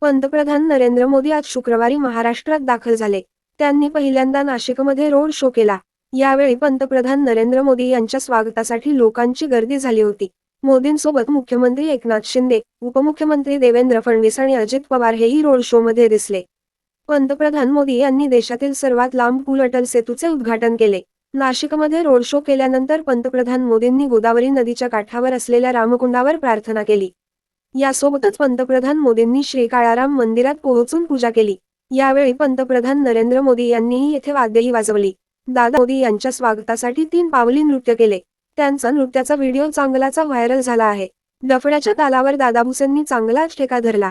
पंतप्रधान नरेंद्र मोदी आज शुक्रवारी महाराष्ट्रात दाखल झाले. त्यांनी पहिल्यांदा नाशिकमध्ये रोड शो केला. यावेळी पंतप्रधान नरेंद्र मोदी यांच्या स्वागतासाठी लोकांची गर्दी झाली होती. मोदींसोबत मुख्यमंत्री एकनाथ शिंदे उपमुख्यमंत्री देवेंद्र फडणवीस आणि अजित पवार हेही रोड शो मध्ये दिसले. पंतप्रधान मोदी यांनी देशातील सर्वात लांब पूल अटल सेतूचे उद्घाटन केले. नाशिकमध्ये रोड शो केल्यानंतर पंतप्रधान मोदींनी गोदावरी नदीच्या काठावर असलेल्या रामकुंडावर प्रार्थना केली. यासोबतच पंतप्रधान मोदींनी श्री काळाराम मंदिरात पोहोचून पूजा केली. यावेळी पंतप्रधान नरेंद्र मोदी यांनीही येथे वाद्यही वाजवली. दादा मोदी यांच्या स्वागतासाठी तीन पावली नृत्य केले. त्यांचा नृत्याचा व्हिडिओ चांगलाचा व्हायरल झाला आहे. डफड्याच्या तालावर दादा भुसेंनी चांगलाच ठेका धरला.